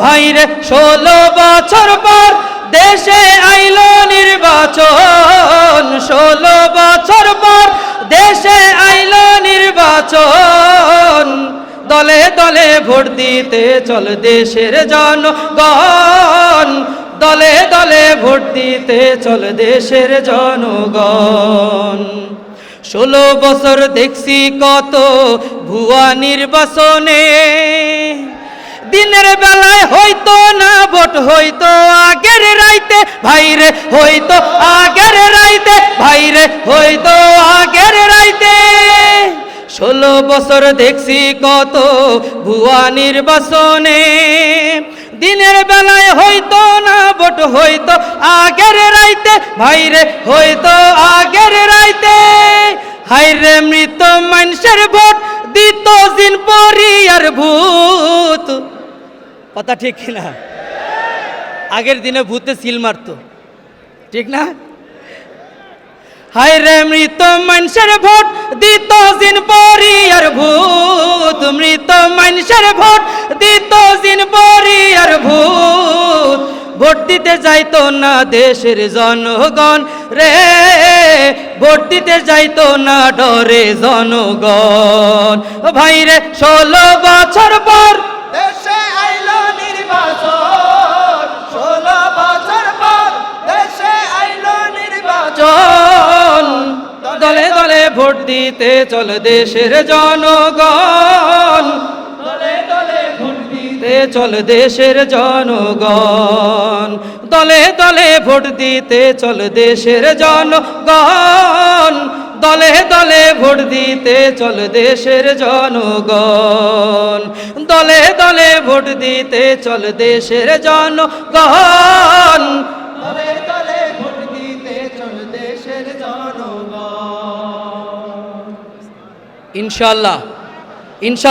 ভাইরে, ষোলো বছর পর দেশে আইলো নির্বাচন। ষোলো বছর পর দেশে আইলো নির্বাচন। দলে দলে ভোট দিতে চল দেশের জনগণ। দলে দলে ভোট দিতে চল দেশের জনগণ। ষোলো বছর দেখছি কত ভুয়া নির্বাচনে। দিনের বেলায় হইতো না, ভোট হইতো আগের রাইতে। ভাইরে, হইতো আগের রাইতে, ভাইরে, হইতো আগের রাইতে। ষোলো বছর দেখছি কত ভুয়া নির্বাচনে। দিনের বেলায় হইতো না, ভোট হইতো আগের রাইতে। ভাইরে, হইতো আগের রাইতে। হাইরে মৃত মানুষের ভোট দিত দিন পরি আর ভূত। কথা ঠিক কিনা? আগের দিনে ভূতে সিল মারতো। ঠিক না? হায় রে মৃত মানুষের ভোট, দিত দিন পরি আর ভূত। মৃত মানুষের ভোট, দিত দিন পরি আর ভূত। ভোট দিতে যাইতো না দেশের জনগণ রে। ভোট দিতে যাইতো না ডরে জনগণ। ভাই রে, ষোলো বছর পর দেশে ভোট দিতে চল দেশের জনগণ। দলে দলে ভোট দিতে চল দেশের জনগণ। দলে দলে ভোট দিতে চল দেশের জনগণ। দলে দলে ভোট দিতে চল দেশের জনগণ। দলে দলে ভোট দিতে চল দেশের জনগণ। দলে দলে ভোট দিতে চল দেশের জনগণ। ইনশাল্লাহ ইনশাল্লাহ